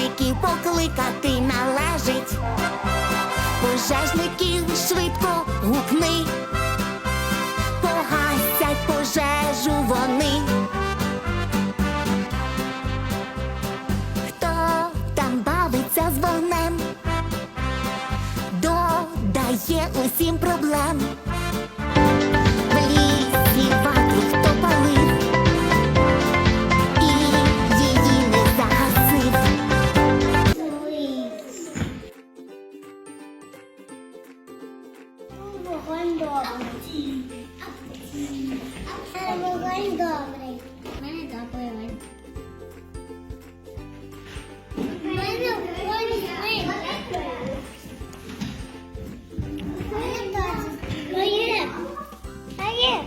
Пожежників покликати належить. Пожежників швидко гукни. Погасять пожежу вони. Хто там бавиться з вогнем, додає усім проблем. Вогонь добрий. Вогонь добрий. У мене добрий вогонь. У мене вогонь злий. У мене. Моє. А є.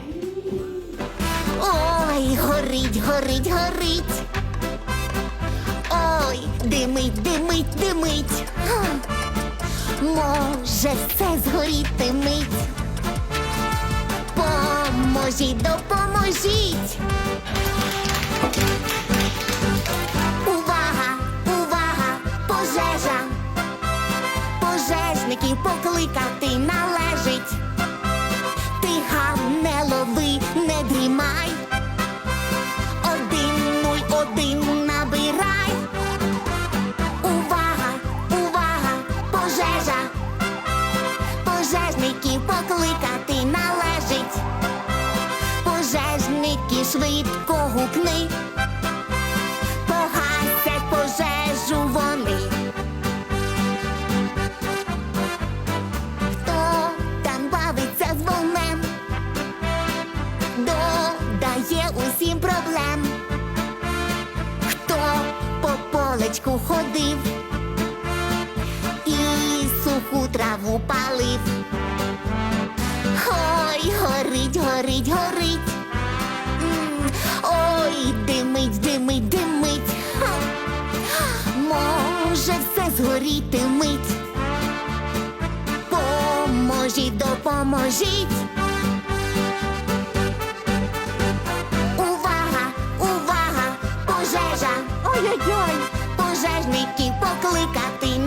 Ой, горить, горить, горить. Ой, димить, димить, димить. Може все згоріти мить. Поможіть, допоможіть. Увага, увага, пожежа. Пожежників покликати належить. Пожежники швидко гукни. Погасять пожежу вони. Хто там бавиться з вогнем? додає усім проблем. Хто по полечку ходив і суху траву палив. Ой, горить, горить, горить. Згоріти мить. Поможіть, допоможіть. Увага, увага, пожежа! Ой-ой-ой! Пожежників покликати